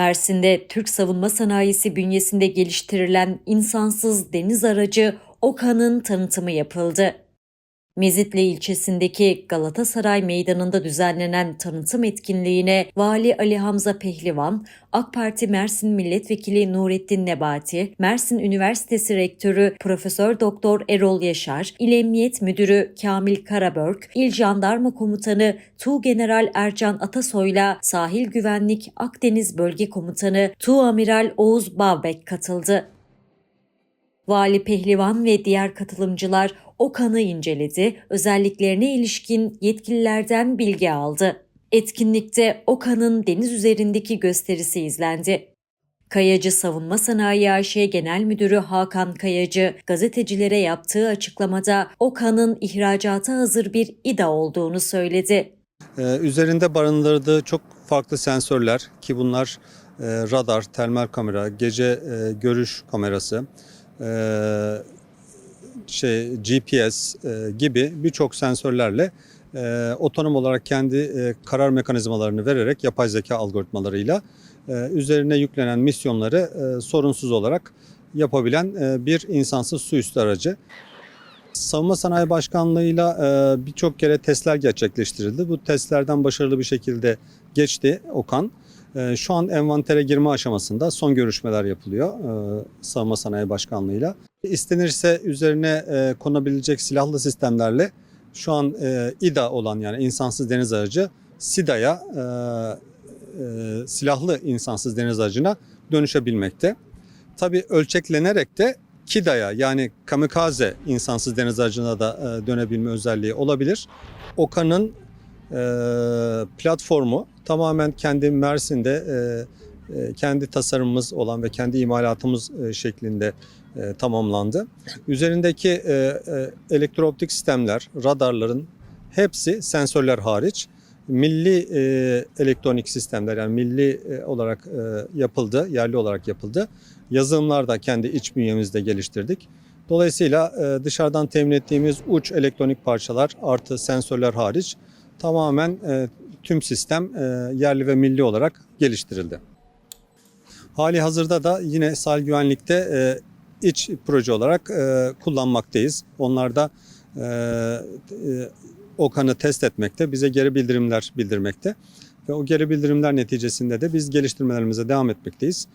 Mersin'de Türk savunma sanayisi bünyesinde geliştirilen insansız deniz aracı OKA'nın tanıtımı yapıldı. Mezitli ilçesindeki Galatasaray Meydanı'nda düzenlenen tanıtım etkinliğine Vali Ali Hamza Pehlivan, AK Parti Mersin Milletvekili Nurettin Nebati, Mersin Üniversitesi Rektörü Profesör Doktor Erol Yaşar, İl Emniyet Müdürü Kamil Karabörk, İl Jandarma Komutanı Tuğgeneral Ercan Atasoy'la Sahil Güvenlik Akdeniz Bölge Komutanı Tuğamiral Oğuz Bavbek katıldı. Vali Pehlivan ve diğer katılımcılar OKAN'ı inceledi, özelliklerine ilişkin yetkililerden bilgi aldı. Etkinlikte OKAN'ın deniz üzerindeki gösterisi izlendi. Kayacı Savunma Sanayi AŞ Genel Müdürü Hakan Kayacı, gazetecilere yaptığı açıklamada OKAN'ın ihracata hazır bir İDA olduğunu söyledi. Ee, üzerinde barındırdığı çok farklı sensörler ki bunlar e, radar, termal kamera, gece e, görüş kamerası, e, şey GPS e, gibi birçok sensörlerle e, otonom olarak kendi e, karar mekanizmalarını vererek yapay zeka algoritmalarıyla e, üzerine yüklenen misyonları e, sorunsuz olarak yapabilen e, bir insansız su üstü aracı. Savunma Sanayi Başkanlığı'yla e, birçok kere testler gerçekleştirildi. Bu testlerden başarılı bir şekilde geçti Okan. E, şu an envantere girme aşamasında son görüşmeler yapılıyor e, Savunma Sanayi Başkanlığı'yla. İstenirse üzerine e, konabilecek silahlı sistemlerle şu an e, İDA olan yani insansız deniz aracı SIDA'ya e, e, silahlı insansız deniz aracına dönüşebilmekte. Tabii ölçeklenerek de KIDA'ya yani kamikaze insansız deniz aracına da e, dönebilme özelliği olabilir. OKA'nın e, platformu tamamen kendi Mersin'de e, kendi tasarımımız olan ve kendi imalatımız e, şeklinde e, tamamlandı. Üzerindeki e, e, elektrooptik sistemler, radarların hepsi sensörler hariç milli e, elektronik sistemler yani milli e, olarak e, yapıldı, yerli olarak yapıldı. Yazılımlar da kendi iç bünyemizde geliştirdik. Dolayısıyla e, dışarıdan temin ettiğimiz uç elektronik parçalar artı sensörler hariç tamamen e, tüm sistem e, yerli ve milli olarak geliştirildi. Hali hazırda da yine sahil güvenlikte e, iç proje olarak e, kullanmaktayız. Onlar da e, e, OKAN'ı test etmekte, bize geri bildirimler bildirmekte. Ve o geri bildirimler neticesinde de biz geliştirmelerimize devam etmekteyiz.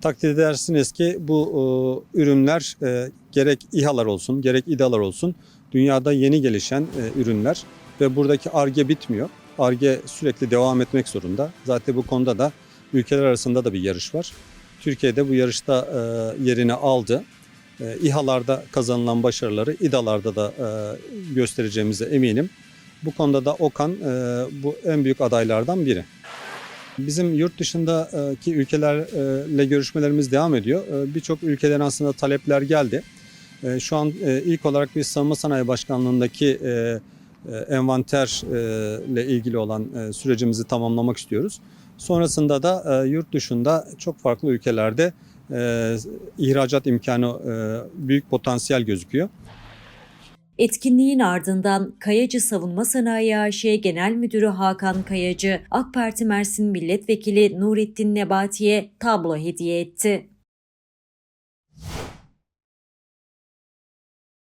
Takdir edersiniz ki bu e, ürünler e, gerek İHA'lar olsun, gerek İDA'lar olsun dünyada yeni gelişen e, ürünler ve buradaki ARGE bitmiyor. ARGE sürekli devam etmek zorunda. Zaten bu konuda da ülkeler arasında da bir yarış var. Türkiye'de bu yarışta e, yerini aldı. E, İHA'larda kazanılan başarıları İDA'larda da e, göstereceğimize eminim. Bu konuda da Okan e, bu en büyük adaylardan biri. Bizim yurt dışındaki ülkelerle görüşmelerimiz devam ediyor. E, Birçok ülkeden aslında talepler geldi. E, Şu an e, ilk olarak biz Savunma Sanayi Başkanlığı'ndaki e, e, envanterle ilgili olan e, sürecimizi tamamlamak istiyoruz. Sonrasında da e, yurt dışında çok farklı ülkelerde e, ihracat imkanı e, büyük potansiyel gözüküyor. Etkinliğin ardından Kayacı Savunma Sanayi AŞ Genel Müdürü Hakan Kayacı, AK Parti Mersin Milletvekili Nurettin Nebati'ye tablo hediye etti.